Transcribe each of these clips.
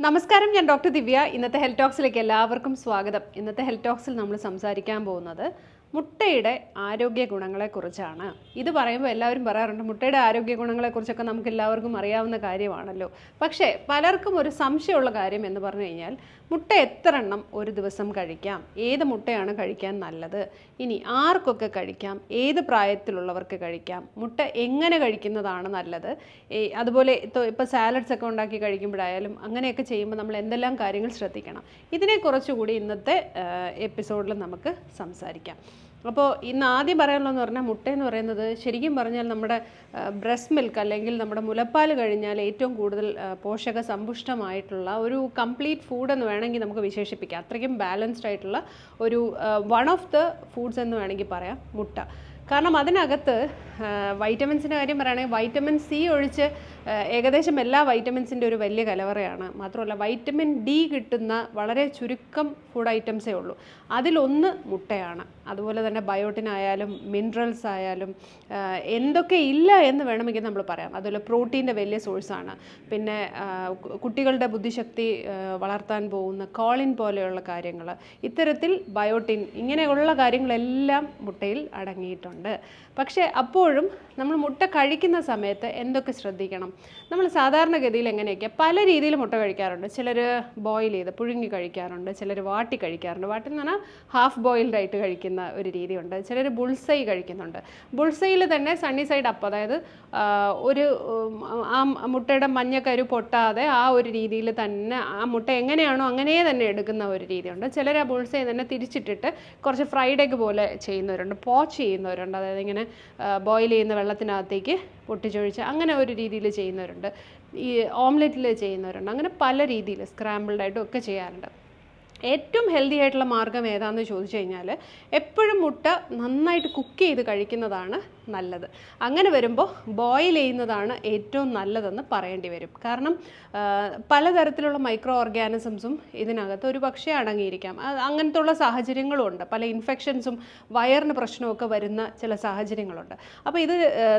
നമസ്കാരം ഞാൻ ഡോക്ടർ ദിവ്യ. ഇന്നത്തെ ഹെൽത്ത് ടോക്സിലേക്ക് എല്ലാവർക്കും സ്വാഗതം. ഇന്നത്തെ ഹെൽത്ത് ടോക്സിൽ നമ്മൾ സംസാരിക്കാൻ പോകുന്നത് മുട്ടയുടെ ആരോഗ്യ ഗുണങ്ങളെക്കുറിച്ചാണ്. ഇത് പറയുമ്പോൾ എല്ലാവരും പറയാറുണ്ട് മുട്ടയുടെ ആരോഗ്യ ഗുണങ്ങളെക്കുറിച്ചൊക്കെ നമുക്ക് എല്ലാവർക്കും അറിയാവുന്ന കാര്യമാണല്ലോ. പക്ഷേ പലർക്കും ഒരു സംശയമുള്ള കാര്യം എന്ന് പറഞ്ഞു കഴിഞ്ഞാൽ മുട്ട എത്ര എണ്ണം ഒരു ദിവസം കഴിക്കാം? ഏത് മുട്ടയാണ് കഴിക്കാൻ നല്ലത്? ഇനി ആർക്കൊക്കെ കഴിക്കാം? ഏത് പ്രായത്തിലുള്ളവർക്ക് കഴിക്കാം? മുട്ട എങ്ങനെ കഴിക്കുന്നതാണ് നല്ലത്? അതുപോലെ ഇപ്പോൾ സാലഡ്സ് ഒക്കെ ഉണ്ടാക്കി കഴിക്കുമ്പോഴായാലും അങ്ങനെയൊക്കെ ചെയ്യുമ്പോൾ നമ്മൾ എന്തെല്ലാം കാര്യങ്ങൾ ശ്രദ്ധിക്കണം? ഇതിനെക്കുറിച്ചുകൂടി ഇന്നത്തെ എപ്പിസോഡിൽ നമുക്ക് സംസാരിക്കാം. അപ്പോൾ ഇന്ന് ആദ്യം പറയാനുള്ളതെന്ന് പറഞ്ഞാൽ മുട്ട എന്ന് പറയുന്നത് ശരിക്കും പറഞ്ഞാൽ നമ്മുടെ ബ്രസ്റ്റ് മിൽക്ക് അല്ലെങ്കിൽ നമ്മുടെ മുലപ്പാൽ കഴിഞ്ഞാൽ ഏറ്റവും കൂടുതൽ പോഷക സമ്പുഷ്ടമായിട്ടുള്ള ഒരു കംപ്ലീറ്റ് ഫുഡ് എന്ന് വേണമെങ്കിൽ നമുക്ക് വിശേഷിപ്പിക്കാം. അത്രയ്ക്കും ബാലൻസ്ഡ് ആയിട്ടുള്ള ഒരു വൺ ഓഫ് ദ ഫുഡ്സ് എന്ന് വേണമെങ്കിൽ പറയാം മുട്ട. കാരണം അതിനകത്ത് വൈറ്റമിൻസിന്റെ കാര്യം പറയുകയാണെങ്കിൽ വൈറ്റമിൻ സി ഒഴിച്ച് ഏകദേശം എല്ലാ വൈറ്റമിൻസിന്റെ ഒരു വലിയ കലവറയാണ്. മാത്രമല്ല വൈറ്റമിൻ ഡി കിട്ടുന്ന വളരെ ചുരുക്കം ഫുഡ് ഐറ്റംസേ ഉള്ളൂ. അതിലൊന്ന് മുട്ടയാണ്. അതുപോലെ തന്നെ ബയോട്ടിൻ ആയാലും മിനറൽസ് ആയാലും എന്തൊക്കെ ഇല്ല എന്ന് വേണമെങ്കിൽ നമ്മൾ പറയാം. അതുപോലെ പ്രോട്ടീന്റെ വലിയ സോഴ്സാണ് പിന്നെ കുട്ടികളുടെ ബുദ്ധിശക്തി വളർത്താൻ പോകുന്ന കോളിൻ പോലെയുള്ള കാര്യങ്ങൾ. ഇത്തരത്തിൽ ബയോട്ടിൻ ഇങ്ങനെയുള്ള കാര്യങ്ങളെല്ലാം മുട്ടയിൽ അടങ്ങിയിട്ടുണ്ട്. പക്ഷേ അപ്പോഴും നമ്മൾ മുട്ട കഴിക്കുന്ന സമയത്ത് എന്തൊക്കെ ശ്രദ്ധിക്കണം? നമ്മൾ സാധാരണഗതിയിൽ എങ്ങനെയൊക്കെ പല രീതിയിൽ മുട്ട കഴിക്കാറുണ്ട്. ചിലർ ബോയിൽ ചെയ്ത് പുഴുങ്ങി കഴിക്കാറുണ്ട് ചിലർ വാട്ടി കഴിക്കാറുണ്ട്. വാട്ടി എന്ന് പറഞ്ഞാൽ ഹാഫ് ബോയിൽഡ് ആയിട്ട് കഴിക്കുന്ന ഒരു രീതിയുണ്ട്. ചിലർ ബുൾസൈ കഴിക്കുന്നുണ്ട്. ബുൾസൈയിൽ തന്നെ സണ്ണി സൈഡ് അപ്പ് അതായത് ഒരു ആ മുട്ടയുടെ മഞ്ഞക്കരു പൊട്ടാതെ ആ ഒരു രീതിയിൽ തന്നെ ആ മുട്ട എങ്ങനെയാണോ അങ്ങനെ തന്നെ എടുക്കുന്ന ഒരു രീതിയുണ്ട്. ചിലർ ആ ബുൾസൈ തന്നെ തിരിച്ചിട്ടിട്ട് കുറച്ച് ഫ്രൈഡ് എഗ് പോലെ ചെയ്യുന്നവരുണ്ട് പോച്ച് ചെയ്യുന്നവരുണ്ട്. അതായത് ഇങ്ങനെ ബോയിൽ ചെയ്യുന്ന വെള്ളത്തിനകത്തേക്ക് പൊട്ടിച്ചൊഴിച്ച് അങ്ങനെ ഒരു രീതിയിൽ ചെയ്യുന്നവരുണ്ട്. ഈ ഓംലെറ്റിൽ ചെയ്യുന്നവരുണ്ട്. അങ്ങനെ പല രീതിയിൽ സ്ക്രാമ്പിൾഡായിട്ടും ഒക്കെ ചെയ്യാറുണ്ട്. ഏറ്റവും ഹെൽത്തി ആയിട്ടുള്ള മാർഗം ഏതാണെന്ന് ചോദിച്ചു കഴിഞ്ഞാൽ എപ്പോഴും മുട്ട നന്നായിട്ട് കുക്ക് ചെയ്ത് കഴിക്കുന്നതാണ് നല്ലത്. അങ്ങനെ വരുമ്പോൾ ബോയിൽ ചെയ്യുന്നതാണ് ഏറ്റവും നല്ലതെന്ന് പറയേണ്ടി വരും. കാരണം പലതരത്തിലുള്ള മൈക്രോ ഓർഗാനിസംസും ഇതിനകത്ത് ഒരു പക്ഷേ അടങ്ങിയിരിക്കാം. അങ്ങനത്തെ ഉള്ള സാഹചര്യങ്ങളും ഉണ്ട് പല ഇൻഫെക്ഷൻസും വയറിന് പ്രശ്നമൊക്കെ വരുന്ന ചില സാഹചര്യങ്ങളുണ്ട്. അപ്പോൾ ഇത്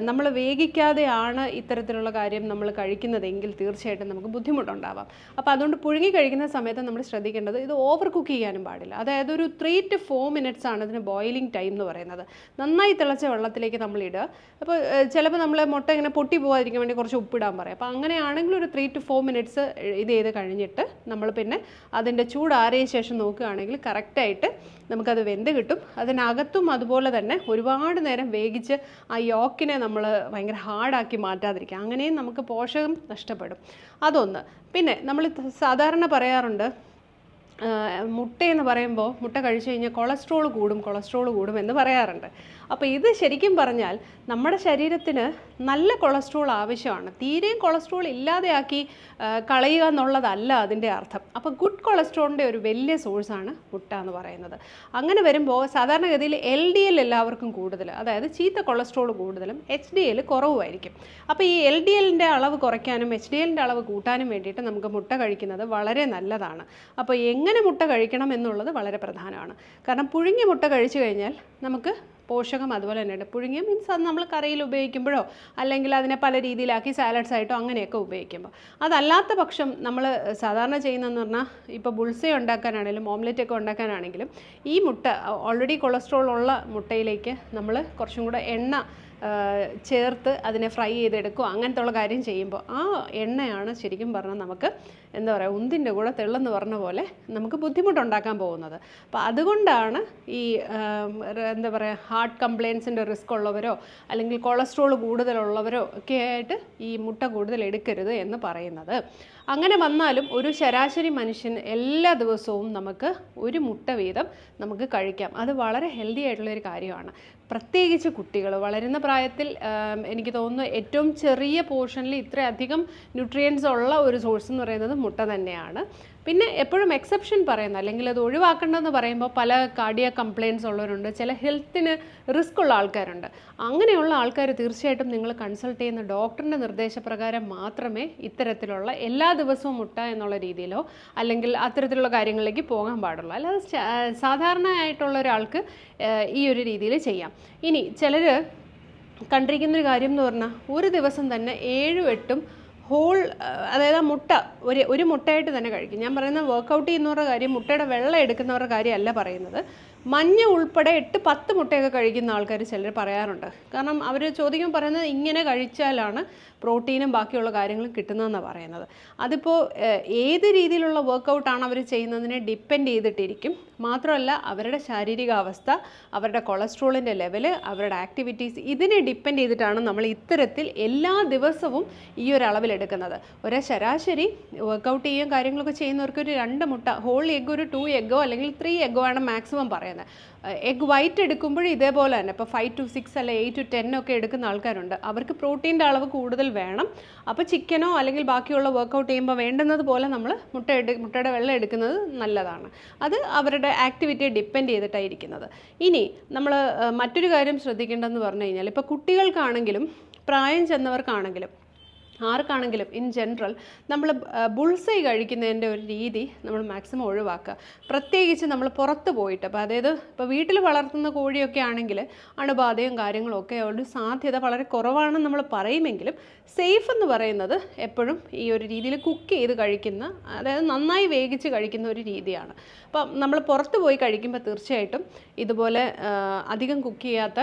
നമ്മൾ വേഗിക്കാതെയാണ് ഇത്തരത്തിലുള്ള കാര്യം നമ്മൾ കഴിക്കുന്നതെങ്കിൽ തീർച്ചയായിട്ടും നമുക്ക് ബുദ്ധിമുട്ടുണ്ടാവാം. അപ്പോൾ അതുകൊണ്ട് പുഴുങ്ങി കഴിക്കുന്ന സമയത്ത് നമ്മൾ ശ്രദ്ധിക്കേണ്ടത് ഇത് ഓവർ കുക്ക് ചെയ്യാനും പാടില്ല. അതായത് ഒരു ത്രീ ടു ഫോർ മിനിറ്റ്സ് ആണ് ഇതിന് ബോയിലിംഗ് ടൈം എന്ന് പറയുന്നത്. നന്നായി തിളച്ച വെള്ളത്തിലേക്ക് നമ്മൾ ഇടുക. അപ്പോൾ ചിലപ്പോൾ നമ്മൾ മുട്ട ഇങ്ങനെ പൊട്ടി പോകാതിരിക്കാൻ വേണ്ടി കുറച്ച് ഉപ്പിടാൻ പറയും. അപ്പോൾ അങ്ങനെയാണെങ്കിൽ ഒരു ത്രീ ടു ഫോർ മിനിറ്റ്സ് ഇത് ചെയ്ത് കഴിഞ്ഞിട്ട് നമ്മൾ പിന്നെ അതിന്റെ ചൂടാറിയ ശേഷം നോക്കുകയാണെങ്കിൽ കറക്റ്റായിട്ട് നമുക്കത് വെന്ത് കിട്ടും. അതിനകത്തും അതുപോലെ തന്നെ ഒരുപാട് നേരം വേഗിച്ച് ആ യോക്കിനെ നമ്മൾ ഭയങ്കര ഹാർഡാക്കി മാറ്റാതിരിക്കുക. അങ്ങനെയും നമുക്ക് പോഷകം നഷ്ടപ്പെടും. അതൊന്ന്. പിന്നെ നമ്മൾ സാധാരണ പറയാറുണ്ട് മുട്ടയെന്ന് പറയുമ്പോൾ മുട്ട കഴിച്ചു കഴിഞ്ഞാൽ കൊളസ്ട്രോൾ കൂടും കൊളസ്ട്രോൾ കൂടും എന്ന് പറയാറുണ്ട്. അപ്പോൾ ഇത് ശരിക്കും പറഞ്ഞാൽ നമ്മുടെ ശരീരത്തിന് നല്ല കൊളസ്ട്രോൾ ആവശ്യമാണ്. തീരെയും കൊളസ്ട്രോൾ ഇല്ലാതെയാക്കി കളയുക എന്നുള്ളതല്ല അതിന്റെ അർത്ഥം. അപ്പോൾ ഗുഡ് കൊളസ്ട്രോളിന്റെ ഒരു വലിയ സോഴ്സാണ് മുട്ട എന്ന് പറയുന്നത്. അങ്ങനെ വരുമ്പോൾ സാധാരണഗതിയിൽ എൽ ഡി എൽ എല്ലാവർക്കും കൂടുതൽ അതായത് ചീത്ത കൊളസ്ട്രോൾ കൂടുതലും എച്ച് ഡി എൽ കുറവുമായിരിക്കും. അപ്പോൾ ഈ എൽ ഡി എല്ലിന്റെ അളവ് കുറയ്ക്കാനും എച്ച് ഡി എല്ലിന്റെ അളവ് കൂട്ടാനും വേണ്ടിയിട്ട് നമുക്ക് മുട്ട കഴിക്കുന്നത് വളരെ നല്ലതാണ്. അപ്പോൾ എങ്ങനെ മുട്ട കഴിക്കണം എന്നുള്ളത് വളരെ പ്രധാനമാണ്. കാരണം പുഴുങ്ങി മുട്ട കഴിച്ചു കഴിഞ്ഞാൽ നമുക്ക് പോഷകം അതുപോലെ തന്നെയുണ്ട് പുഴുങ്ങിയ മീൻസ് അത് നമ്മൾ കറിയിൽ ഉപയോഗിക്കുമ്പോഴോ അല്ലെങ്കിൽ അതിനെ പല രീതിയിലാക്കി സാലഡ്സ് ആയിട്ടോ അങ്ങനെയൊക്കെ ഉപയോഗിക്കുമ്പോൾ. അതല്ലാത്ത പക്ഷം നമ്മൾ സാധാരണ ചെയ്യുന്നതെന്ന് പറഞ്ഞാൽ ഇപ്പോൾ ബുൾസേ ഉണ്ടാക്കാനാണെങ്കിലും ഓംലെറ്റ് ഒക്കെ ഉണ്ടാക്കാനാണെങ്കിലും ഈ മുട്ട ഓൾറെഡി കൊളസ്ട്രോൾ ഉള്ള മുട്ടയിലേക്ക് നമ്മൾ കുറച്ചും കൂടെ എണ്ണ ചേർത്ത് അതിനെ ഫ്രൈ ചെയ്തെടുക്കുക അങ്ങനത്തെ ഉള്ള കാര്യം ചെയ്യുമ്പോൾ ആ എണ്ണയാണ് ശരിക്കും പറഞ്ഞാൽ നമുക്ക് എന്താ പറയുക ഉന്തിന്റെ കൂടെ തെള്ളെന്ന് പറഞ്ഞ പോലെ നമുക്ക് ബുദ്ധിമുട്ടുണ്ടാക്കാൻ പോകുന്നത്. അപ്പോൾ അതുകൊണ്ടാണ് ഈ എന്താ പറയുക ഹാർട്ട് കംപ്ലയിൻസിന്റെ റിസ്ക് ഉള്ളവരോ അല്ലെങ്കിൽ കൊളസ്ട്രോൾ കൂടുതലുള്ളവരോ ഒക്കെ ആയിട്ട് ഈ മുട്ട കൂടുതൽ എടുക്കരുത് എന്ന് പറയുന്നത്. അങ്ങനെ വന്നാലും ഒരു ശരാശരി മനുഷ്യൻ എല്ലാ ദിവസവും നമുക്ക് ഒരു മുട്ട വീതം നമുക്ക് കഴിക്കാം. അത് വളരെ ഹെൽത്തി ആയിട്ടുള്ളൊരു കാര്യമാണ്. പ്രത്യേകിച്ച് കുട്ടികൾ. വളരുന്ന പ്രായത്തിൽ എനിക്ക് തോന്നുന്നു ഏറ്റവും ചെറിയ പോർഷനിൽ ഇത്രയധികം ന്യൂട്രിയൻസ് ഉള്ള ഒരു സോഴ്സ് എന്ന് പറയുന്നത് മുട്ട തന്നെയാണ്. പിന്നെ എപ്പോഴും എക്സെപ്ഷൻ പറയുന്ന. അല്ലെങ്കിൽ അത് ഒഴിവാക്കേണ്ടതെന്ന് പറയുമ്പോൾ പല കാർഡിയ കംപ്ലയിൻസ് ഉള്ളവരുണ്ട്. ചില ഹെൽത്തിന് റിസ്ക് ഉള്ള ആൾക്കാരുണ്ട്. അങ്ങനെയുള്ള ആൾക്കാർ തീർച്ചയായിട്ടും നിങ്ങൾ കൺസൾട്ട് ചെയ്യുന്ന ഡോക്ടറിന്റെ നിർദ്ദേശപ്രകാരം മാത്രമേ ഇത്തരത്തിലുള്ള എല്ലാ ദിവസവും മുട്ട എന്നുള്ള രീതിയിലോ അല്ലെങ്കിൽ അത്തരത്തിലുള്ള കാര്യങ്ങളിലേക്ക് പോകാൻ പാടുള്ളൂ. അല്ലാതെ സാധാരണയായിട്ടുള്ള ഒരാൾക്ക് ഈ ഒരു രീതിയിൽ ചെയ്യാം. ഇനി ചിലർ കണ്ടിരിക്കുന്നൊരു കാര്യം എന്ന് പറഞ്ഞാൽ ഒരു ദിവസം തന്നെ ഏഴും എട്ടും ഹോൾ അതായത് ആ മുട്ട ഒരു ഒരു മുട്ടയായിട്ട് തന്നെ കഴിക്കും. ഞാൻ പറയുന്ന വർക്കൗട്ട് ചെയ്യുന്നവരുടെ കാര്യം മുട്ടയുടെ വെള്ളം എടുക്കുന്നവരുടെ കാര്യമല്ല പറയുന്നത്. മഞ്ഞ ഉൾപ്പെടെ എട്ട് പത്ത് മുട്ടയൊക്കെ കഴിക്കുന്ന ആൾക്കാർ ചിലർ പറയാറുണ്ട്. കാരണം അവർ ചോദിക്കുമ്പോൾ പറയുന്നത് ഇങ്ങനെ കഴിച്ചാലാണ് പ്രോട്ടീനും ബാക്കിയുള്ള കാര്യങ്ങളും കിട്ടുന്നതെന്നാണ് പറയുന്നത്. അതിപ്പോൾ ഏത് രീതിയിലുള്ള വർക്കൗട്ടാണ് അവർ ചെയ്യുന്നതിനെ ഡിപ്പെൻഡ് ചെയ്തിട്ടിരിക്കും. മാത്രമല്ല അവരുടെ ശാരീരികാവസ്ഥ അവരുടെ കൊളസ്ട്രോളിന്റെ ലെവൽ അവരുടെ ആക്ടിവിറ്റീസ് ഇതിനെ ഡിപ്പെൻഡ് ചെയ്തിട്ടാണ് നമ്മൾ ഇത്തരത്തിൽ എല്ലാ ദിവസവും ഈ ഒരു അളവിലെടുക്കുന്നത് ഒരു ശരാശരി വർക്കൗട്ട് ചെയ്യുകയും കാര്യങ്ങളൊക്കെ ചെയ്യുന്നവർക്ക് ഒരു രണ്ട് മുട്ട ഹോൾ എഗ് ഒരു ടു എഗ്ഗോ അല്ലെങ്കിൽ ത്രീ എഗ്ഗോ ആണ് മാക്സിമം പറയുന്നത്. എഗ് വൈറ്റ് എടുക്കുമ്പോഴും ഇതേപോലെ തന്നെ. ഇപ്പോൾ ഫൈവ് ടു സിക്സ് അല്ലെ എയ്റ്റ് ടു ടെൻ ഒക്കെ എടുക്കുന്ന ആൾക്കാരുണ്ട്. അവർക്ക് പ്രോട്ടീന്റെ അളവ് കൂടുതൽ വേണം. അപ്പോൾ ചിക്കനോ അല്ലെങ്കിൽ ബാക്കിയുള്ള വർക്കൗട്ട് ചെയ്യുമ്പോൾ വേണ്ടുന്നത് പോലെ നമ്മൾ മുട്ട മുട്ടയുടെ വെള്ളം എടുക്കുന്നത് നല്ലതാണ്. അത് അവരുടെ ആക്ടിവിറ്റിയെ ഡിപ്പെൻഡ് ചെയ്തിട്ടായിരിക്കുന്നത്. ഇനി നമ്മൾ മറ്റൊരു കാര്യം ശ്രദ്ധിക്കേണ്ടതെന്ന് പറഞ്ഞു കഴിഞ്ഞാൽ ഇപ്പോൾ കുട്ടികൾക്കാണെങ്കിലും പ്രായം ചെന്നവർക്കാണെങ്കിലും ആർക്കാണെങ്കിലും ഇൻ ജനറൽ നമ്മൾ ബുൾസൈ കഴിക്കുന്നതിന്റെ ഒരു രീതി നമ്മൾ മാക്സിമം ഒഴിവാക്കുക. പ്രത്യേകിച്ച് നമ്മൾ പുറത്ത് പോയിട്ട് അപ്പോൾ അതായത് ഇപ്പോൾ വീട്ടിൽ വളർത്തുന്ന കോഴിയൊക്കെ ആണെങ്കിൽ അണുബാധയും കാര്യങ്ങളും ഒക്കെ ഒരു സാധ്യത വളരെ കുറവാണെന്ന് നമ്മൾ പറയുമെങ്കിലും സേഫ് എന്ന് പറയുന്നത് എപ്പോഴും ഈ ഒരു രീതിയിൽ കുക്ക് ചെയ്ത് കഴിക്കുന്ന അതായത് നന്നായി വേവിച്ച് കഴിക്കുന്ന ഒരു രീതിയാണ്. അപ്പം നമ്മൾ പുറത്ത് പോയി കഴിക്കുമ്പോൾ തീർച്ചയായിട്ടും ഇതുപോലെ അധികം കുക്ക് ചെയ്യാത്ത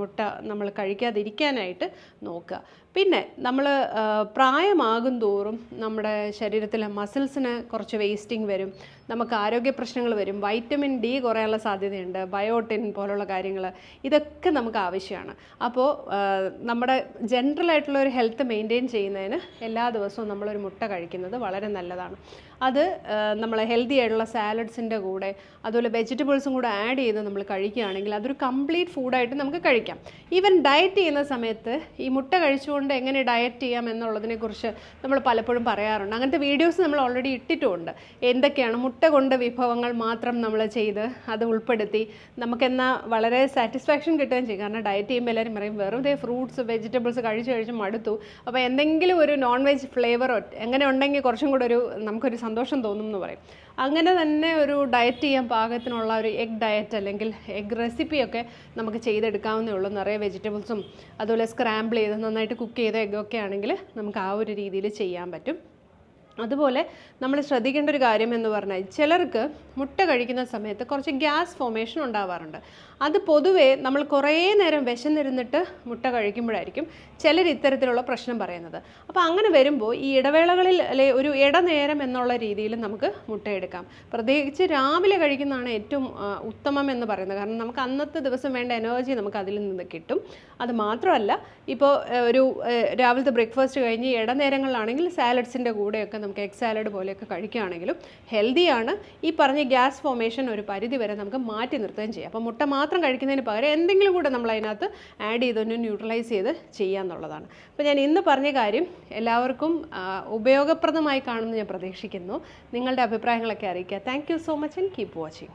മുട്ട നമ്മൾ കഴിക്കാതിരിക്കാനായിട്ട് നോക്കുക. പിന്നെ നമ്മൾ പ്രായമാകും തോറും നമ്മുടെ ശരീരത്തിലെ മസിൽസിന് കുറച്ച് വേസ്റ്റിംഗ് വരും. നമുക്ക് ആരോഗ്യ പ്രശ്നങ്ങൾ വരും. വൈറ്റമിൻ ഡി കുറയാനുള്ള സാധ്യതയുണ്ട്. ബയോട്ടിൻ പോലുള്ള കാര്യങ്ങൾ ഇതൊക്കെ നമുക്ക് ആവശ്യമാണ്. അപ്പോൾ നമ്മുടെ ജനറൽ ആയിട്ടുള്ള ഒരു ഹെൽത്ത് മെയിന്റെയിൻ ചെയ്യുന്നതിന് എല്ലാ ദിവസവും നമ്മളൊരു മുട്ട കഴിക്കുന്നത് വളരെ നല്ലതാണ്. അത് നമ്മൾ ഹെൽത്തി ആയിട്ടുള്ള സാലഡ്സിന്റെ കൂടെ അതുപോലെ വെജിറ്റബിൾസും കൂടെ ആഡ് ചെയ്ത് നമ്മൾ കഴിക്കുകയാണെങ്കിൽ അതൊരു കംപ്ലീറ്റ് ഫുഡായിട്ട് നമുക്ക് കഴിക്കാം. ഈവൻ ഡയറ്റ് ചെയ്യുന്ന സമയത്ത് ഈ മുട്ട കഴിച്ചുകൊണ്ട് എങ്ങനെ ഡയറ്റ് ചെയ്യാം എന്നുള്ളതിനെക്കുറിച്ച് നമ്മൾ പലപ്പോഴും പറയാറുണ്ട്. അങ്ങനത്തെ വീഡിയോസ് നമ്മൾ ഓൾറെഡി ഇട്ടിട്ടുമുണ്ട്. എന്തൊക്കെയാണ് മുട്ട കൊണ്ട് വിഭവങ്ങൾ മാത്രം നമ്മൾ ചെയ്ത് അത് ഉൾപ്പെടുത്തി നമുക്കെന്നാൽ വളരെ സാറ്റിസ്ഫാക്ഷൻ കിട്ടുകയും ചെയ്യും. കാരണം ഡയറ്റ് ചെയ്യുമ്പോൾ എല്ലാവരും പറയും വെറുതെ ഫ്രൂട്ട്സ് വെജിറ്റബിൾസ് കഴിച്ച് കഴിച്ച് മടുത്തു. അപ്പോൾ എന്തെങ്കിലും ഒരു നോൺ വെജ് ഫ്ലേവറോ എങ്ങനെ ഉണ്ടെങ്കിൽ കുറച്ചും കൂടെ ഒരു നമുക്കൊരു സന്തോഷം തോന്നും എന്ന് പറയും. അങ്ങനെ തന്നെ ഒരു ഡയറ്റ് ചെയ്യാൻ പാകത്തിനുള്ള ഒരു എഗ് ഡയറ്റ് അല്ലെങ്കിൽ എഗ് റെസിപ്പിയൊക്കെ നമുക്ക് ചെയ്തെടുക്കാവുന്നേ ഉള്ളൂ. നിറയെ വെജിറ്റബിൾസും അതുപോലെ സ്ക്രാമ്പിൾ ചെയ്ത് നന്നായിട്ട് കുക്ക് ചെയ്ത എഗ്ഗൊക്കെ ആണെങ്കിൽ നമുക്ക് ആ ഒരു രീതിയിൽ ചെയ്യാൻ പറ്റും. അതുപോലെ നമ്മൾ ശ്രദ്ധിക്കേണ്ട ഒരു കാര്യം എന്ന് പറഞ്ഞാൽ ചിലർക്ക് മുട്ട കഴിക്കുന്ന സമയത്ത് കുറച്ച് ഗ്യാസ് ഫോമേഷൻ ഉണ്ടാവാറുണ്ട്. അത് പൊതുവേ നമ്മൾ കുറേ നേരം വിശന്നിരുന്നിട്ട് മുട്ട കഴിക്കുമ്പോഴായിരിക്കും ചിലർ ഇത്തരത്തിലുള്ള പ്രശ്നം പറയുന്നത്. അപ്പോൾ അങ്ങനെ വരുമ്പോൾ ഈ ഇടവേളകളിൽ അല്ലെ ഒരു ഇടനേരം എന്നുള്ള രീതിയിൽ നമുക്ക് മുട്ട എടുക്കാം. പ്രത്യേകിച്ച് രാവിലെ കഴിക്കുന്നതാണ് ഏറ്റവും ഉത്തമം എന്ന് പറയുന്നത്. കാരണം നമുക്ക് അന്നത്തെ ദിവസം വേണ്ട എനർജി നമുക്ക് അതിൽ നിന്ന് കിട്ടും. അത് മാത്രമല്ല ഇപ്പോൾ ഒരു രാവിലത്തെ ബ്രേക്ക്ഫാസ്റ്റ് കഴിഞ്ഞ് ഇടനേരങ്ങളിലാണെങ്കിൽ സാലഡ്സിന്റെ കൂടെയൊക്കെ നമുക്ക് എഗ് സാലഡ് പോലെയൊക്കെ കഴിക്കുകയാണെങ്കിലും ഹെൽത്തിയാണ്. ഈ പറഞ്ഞ ഗ്യാസ് ഫോമേഷൻ ഒരു പരിധി വരെ നമുക്ക് മാറ്റി നിർത്തുകയും ചെയ്യാം. അപ്പോൾ മുട്ട മാത്രം കഴിക്കുന്നതിന് പകരം എന്തെങ്കിലും കൂടെ നമ്മൾ അതിനകത്ത് ആഡ് ചെയ്തൊന്ന് ന്യൂട്രലൈസ് ചെയ്ത് ചെയ്യാന്നുള്ളതാണ് അപ്പോൾ ഞാൻ ഇന്ന് പറഞ്ഞ കാര്യം എല്ലാവർക്കും ഉപയോഗപ്രദമായി കാണുമെന്ന് ഞാൻ പ്രതീക്ഷിക്കുന്നു. നിങ്ങളുടെ അഭിപ്രായങ്ങളൊക്കെ അറിയിക്കുക. Thank so much and keep watching